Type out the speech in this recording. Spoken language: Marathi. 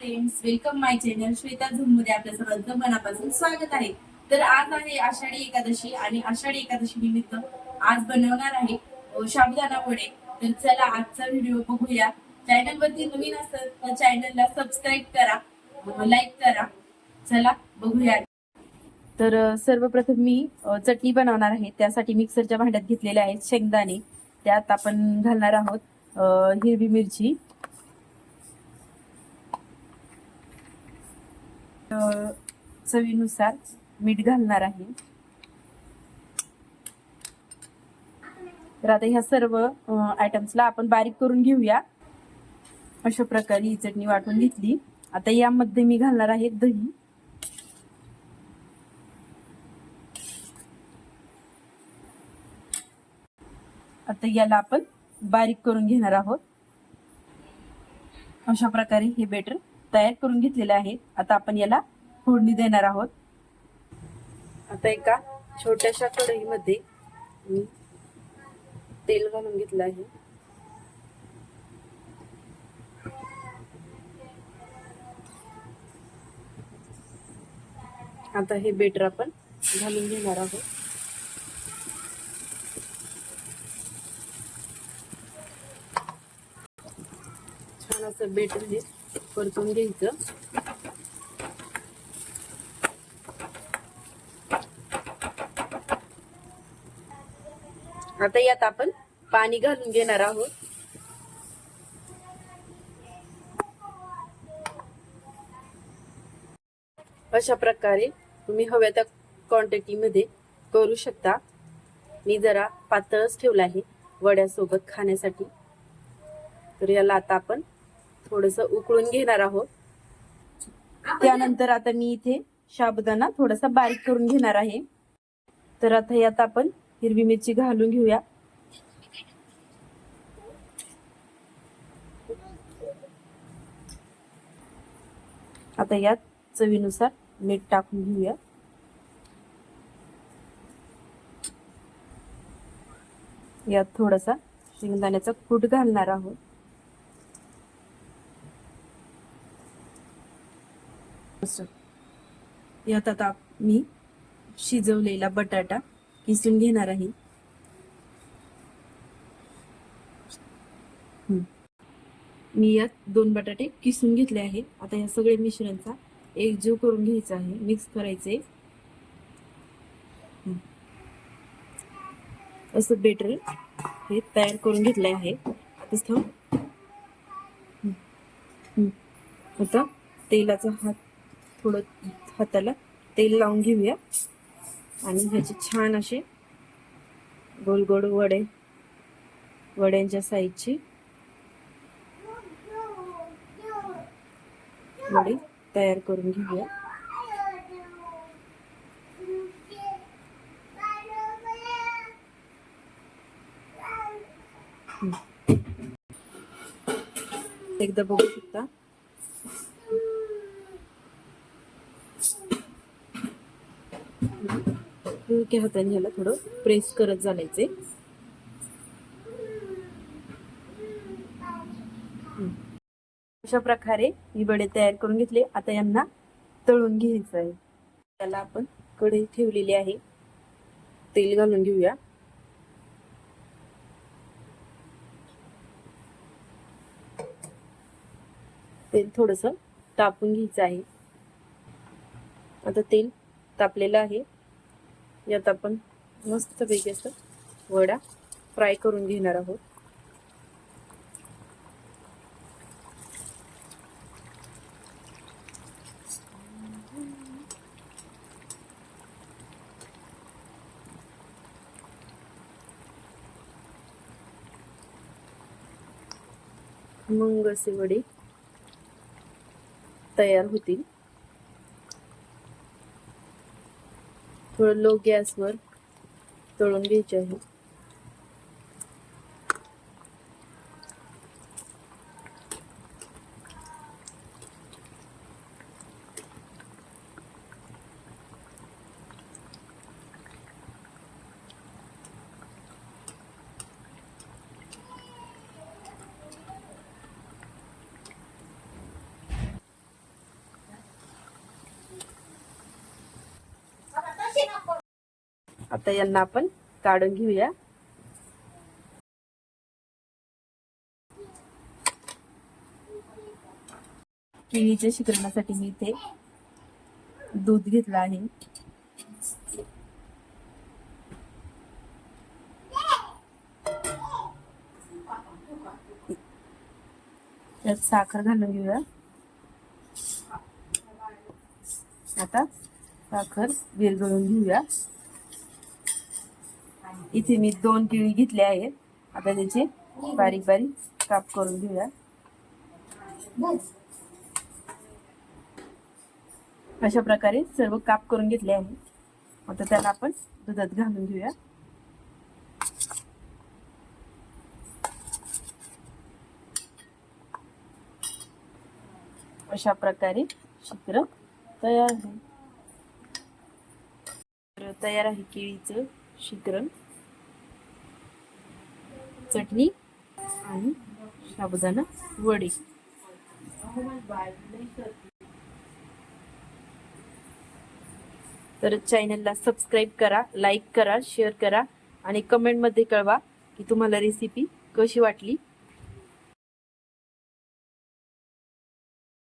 Friends welcome my channel Shweta झूममध्ये आपल्या सर्वांचं मनापासून स्वागत आहे. तर आज आहे आषाढी एकादशी आणि आषाढी एकादशी निमित्त आज बनवणार आहे अ, साबुदाणा वडे तर चला आजचा व्हिडिओ बघूया. चॅनल वरती नवीन असेल तर चॅनलला सबस्क्राईब करा लाईक करा. चला बघूया. तर सर्वप्रथम मी चटणी बनवणार आहे. त्यासाठी मिक्सरच्या भांड्यात घेतलेल्या आहेत शेंगदाणे. त्यात आपण घालणार आहोत हिरवी मिरची. चवीनुसार मीठ घालणार आहे. तर आता ह्या सर्व आयटम्सला आपण बारीक करून घेऊया. अशा प्रकारे ही चटणी वाटून घेतली. आता यामध्ये मी घालणार आहे दही. आता याला आपण बारीक करून घेणार आहोत. अशा प्रकारे हे बेटर तयार करून घेतलेले आहे. आता आपण याला फोडणी देणार आहोत. आता एका छोट्याशा कढईमध्ये मी तेल घालून घेतलं आहे. आता हे बेटर आपण घालून घेणार आहोत. छान असं बेटर हे परतून घ्यायचं. आता यात आपण पाणी घालून घेणार आहोत. अशा प्रकारे तुम्ही हव्या त्या क्वांटिटीमध्ये करू शकता. मी जरा पातळच ठेवला आहे वड्यासोबत खाण्यासाठी. तर याला आता आपण थोडस उकळून घेणार आहोत. त्यानंतर आता मी इथे साबुदाणा थोडासा बारीक करून घेणार आहे. तर आता यात आपण हिरवी मिरची घालून घेऊया. आता यात चवीनुसार मीठ टाकून घेऊया. यात थोडासा शेंगदाण्याचा कूट घालणार आहोत. यात आता मी शिजवलेला बटाटा किसून घेणार आहे. मी यात दोन बटाटे किसून घेतले आहे आता या सगळे मिश्रणचा एकजीव करून घ्यायचा आहे. मिक्स करायचे. असं बेटर हे तयार करून घेतले आहे. आता तेलाचा हात थोडं हाताला तेल लावून घेऊया. आणि ह्याचे छान असे गोल गोल वडे वड्यांच्या साईजचे वडे तयार करून घेऊया. एकदा बघू शकता. हलक्या हाताने ह्याला थोडं प्रेस करत चालायचे अशा प्रकारे ही वडे तयार करून घेतले. आता यांना तळून घ्यायचं आहे. त्याला आपण कढई ठेवलेली आहे. तेल घालून घेऊया. तेल थोडस तापून घ्यायचं आहे. आता तेल तापलेलं आहे. यात आपण मस्तपैकी असं वडा फ्राय करून घेणार आहोत. मग असे वडे तयार होतील. थोडं लो गॅसवर तळून घ्यायचे आहे. आता यांना आपण काढून घेऊया. केळीच्या शिकरणासाठी मी इथे दूध घेतलं आहे. त्यात साखर घालून घेऊया. आता साखर विरघळून घेऊया. इथे मी दोन केळी घेतले आहेत. आता त्याचे बारीक बारीक काप करून घेऊया. अशा प्रकारे सर्व काप करून घेतले आहे आता त्याला आपण दुधात घालून घेऊया. अशा प्रकारे शिकर तयार आहे. तर तयार आहे केळीचं. शिकरण चटणी आणि साबुदाणा वडी. तर चॅनलला सबस्क्राईब करा लाईक करा शेअर करा आणि कमेंटमध्ये कळवा की तुम्हाला रेसिपी कशी वाटली.